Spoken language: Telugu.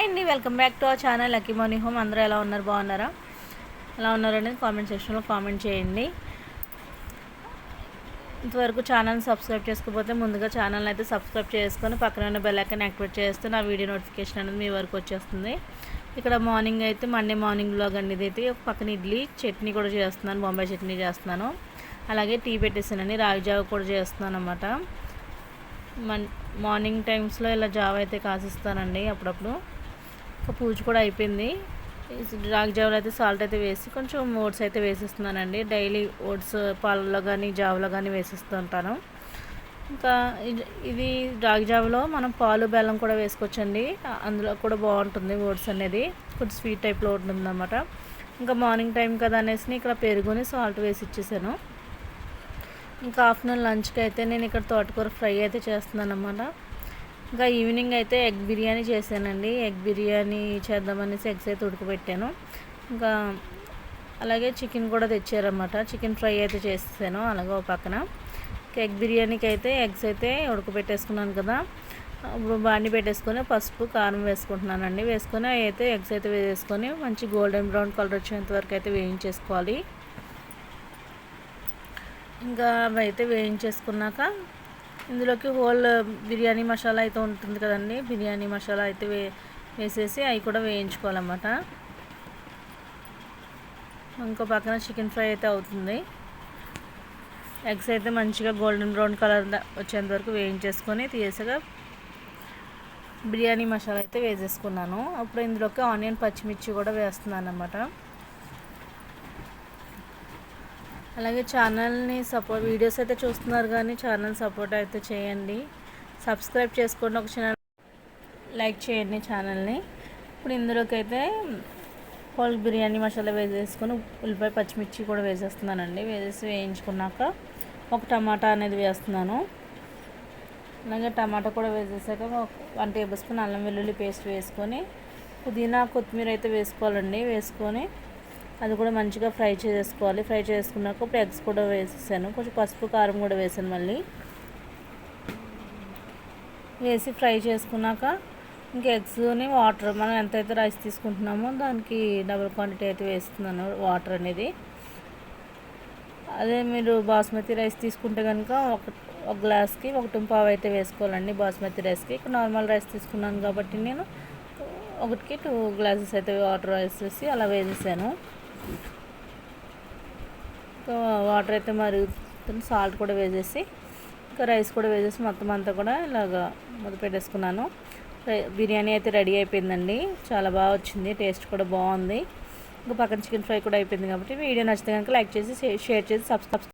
హాయ్ అండి welcome back to our channel lucky money home. అందరూ ఎలా ఉన్నారు? బాగున్నారా? ఎలా ఉన్నారు అనేది కామెంట్ సెక్షన్లో కామెంట్ చేయండి. ఇంతవరకు ఛానల్ని సబ్స్క్రైబ్ చేసుకోకపోతే ముందుగా ఛానల్ అయితే సబ్స్క్రైబ్ చేసుకొని పక్కన ఉన్న బెల్ ఐకాన్ యాక్టివేట్ చేస్తే నా వీడియో నోటిఫికేషన్ అనేది మీ వరకు వచ్చేస్తుంది. ఇక్కడ మార్నింగ్ అయితే మండే మార్నింగ్ బ్లాగ్ అండి ఇదైతే. పక్కన ఇడ్లీ చట్నీ కూడా చేస్తున్నాను బొంబాయి చట్నీ చేస్తున్నాను. అలాగే టీ పెట్టేసానండి రాగి జావ కూడా చేస్తున్నాను అనమాట మన్ మార్నింగ్ టైమ్స్లో ఇలా జావ అయితే కాసిస్తానండి అప్పుడప్పుడు. ఇంకా పూజ కూడా అయిపోయింది. రాగి జావలో అయితే సాల్ట్ అయితే వేసి కొంచెం ఓట్స్ అయితే వేసిస్తున్నానండి. డైలీ ఓట్స్ పాలలో కానీ జావలో కానీ వేసిస్తుంటాను ఇంకా ఇది- ఇది రాగి జావలో మనం పాలు బెల్లం కూడా వేసుకోవచ్చండి. అందులో కూడా బాగుంటుంది ఓట్స్ అనేది. కొంచెం స్వీట్ టైప్లో ఉంటుంది అనమాట ఇంకా మార్నింగ్ టైం కదా అనేసి ఇక్కడ పెరుగుని సాల్ట్ వేసి ఇచ్చేసాను. ఇంకా ఆఫ్టర్నూన్ లంచ్కి అయితే నేను ఇక్కడ తోటకూర ఫ్రై అయితే చేస్తున్నాను అన్నమాట ఇంకా ఈవినింగ్ అయితే ఎగ్ బిర్యానీ చేశానండి. ఎగ్ బిర్యానీ చేద్దామనేసి ఎగ్స్ అయితే ఉడకబెట్టాను. ఇంకా అలాగే చికెన్ కూడా తెచ్చారనమాట చికెన్ ఫ్రై అయితే చేసేసాను అలాగే ఒక పక్కన. ఎగ్ బిర్యానీకి అయితే ఎగ్స్ అయితే ఉడకబెట్టేసుకున్నాను కదా. ఇప్పుడు బాండి పెట్టేసుకొని పసుపు కారం వేసుకుంటున్నానండి. వేసుకొని అవి అయితే ఎగ్స్ అయితే వేసుకొని మంచి గోల్డెన్ బ్రౌన్ కలర్ వచ్చేంత వరకు అయితే వేయించేసుకోవాలి. ఇంకా అవి అయితే వేయించేసుకున్నాక ఇందులోకి హోల్ బిర్యానీ మసాలా అయితే ఉంటుంది కదండి. బిర్యానీ మసాలా అయితే వే వేసేసి అవి కూడా వేయించుకోవాలన్నమాట. ఇంకో పక్కన చికెన్ ఫ్రై అయితే అవుతుంది. ఎగ్స్ అయితే మంచిగా గోల్డెన్ బ్రౌన్ కలర్ వచ్చేంత వరకు వేయించేసుకొని తీసాక బిర్యానీ మసాలా అయితే వేసేసుకున్నాను. అప్పుడు ఇందులోకి ఆనియన్ పచ్చిమిర్చి కూడా వేస్తున్నాను అన్నమాట అలాగే ఛానల్ని సపోర్ట్ వీడియోస్ అయితే చూస్తున్నారు కానీ ఛానల్ సపోర్ట్ అయితే చేయండి. సబ్స్క్రైబ్ చేసుకోండి ఒక చిన్న లైక్ చేయండి ఛానల్ని. ఇప్పుడు ఇందులోకి అయితే హోల్ బిర్యానీ మసాలా వేసేసుకొని ఉల్లిపాయ పచ్చిమిర్చి కూడా వేసేస్తున్నానండి. వేసేసి వేయించుకున్నాక ఒక టమాటా అనేది వేస్తున్నాను. అలాగే టమాటా కూడా వేసేసాక ఒక వన్ టేబుల్ స్పూన్ అల్లం వెల్లుల్లి పేస్ట్ వేసుకొని పుదీనా కొత్తిమీర అయితే వేసుకోవాలండి. వేసుకొని అది కూడా మంచిగా ఫ్రై చేసుకోవాలి. ఫ్రై చేసుకున్నాక ఇప్పుడు ఎగ్స్ కూడా వేసేసాను. కొంచెం పసుపు కారం కూడా వేసాను మళ్ళీ. వేసి ఫ్రై చేసుకున్నాక ఇంకా ఎగ్స్ని వాటర్ మనం ఎంతైతే రైస్ తీసుకుంటున్నామో దానికి డబుల్ క్వాంటిటీ అయితే వేస్తున్నాను వాటర్ అనేది. అదే మీరు బాస్మతి రైస్ తీసుకుంటే కనుక ఒక ఒక గ్లాస్కి ఒకటి పావు అయితే వేసుకోవాలండి బాస్మతి రైస్కి. ఇక్కడ నార్మల్ రైస్ తీసుకున్నాను కాబట్టి నేను ఒకటికి టూ గ్లాసెస్ అయితే వాటర్ రైస్ వేసి అలా వేసేసాను. ఇంకా వాటర్ అయితే మరుగుతుంది. సాల్ట్ కూడా వేసేసి ఇంకా రైస్ కూడా వేసేసి మొత్తం అంతా కూడా ఇలాగా మొదలు పెట్టేసుకున్నాను బిర్యానీ అయితే రెడీ అయిపోయిందండి. చాలా బాగా వచ్చింది. టేస్ట్ కూడా బాగుంది. ఇంకా పక్కన చికెన్ ఫ్రై కూడా అయిపోయింది కాబట్టి వీడియో నచ్చితే కనుక లైక్ చేసి షేర్ చేసి సబ్స్క్రైబ్